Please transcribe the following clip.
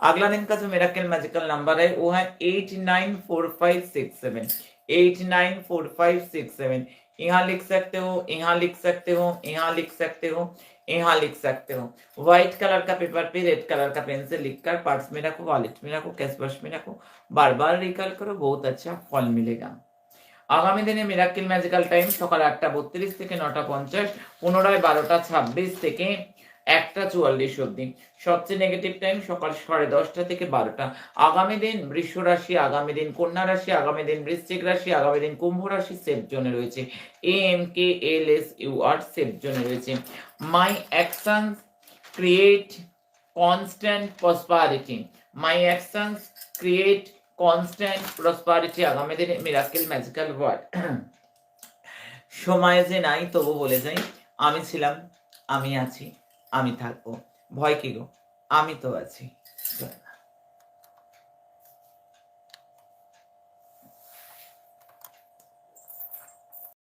अगला दिन का जो मेराकल मैजिकल नंबर है वो है eight nine four five six seven eight nine four five six seven यहाँ लिख सकते हो यहाँ लिख सकते हो यहाँ लिख सकते हो यहाँ लिख सकते हो व्हाइट कलर का पेपर पे रेड कलर का पेन से लिखकर पर्स में रखो वॉलेट में रखो कैश बॉक्स में रखो बार बार रिकॉल करो बहुत अच्छा फल मिलेगा আগামী দিনে মিরাক্কেল ম্যাজিক্যাল টাইম সকাল আটটা বত্রিশ থেকে নটা পঞ্চাশ পুনরায় বারোটা ছাব্বিশ থেকে একটা চুয়াল্লিশ অব্দি সবচেয়ে নেগেটিভ টাইম সকাল সাড়ে দশটা থেকে বারোটা। আগামী দিন বৃষ রাশি, আগামী দিন কন্যা রাশি, আগামী দিন বৃশ্চিক রাশি, আগামী দিন কুম্ভ রাশি সেফ জোনে রয়েছে। A M K L S U R safe জোনে রয়েছে। My action create constant prosperity my actions create constant prosperity আগামী দিনে মিরাকেল ম্যাজিক্যাল ওয়ার্ড সময় যে নাই, তবু বলে যাই, আমি ছিলাম, আমি আছি। আমি থাকব ভয় কি গো আমি তো আছি।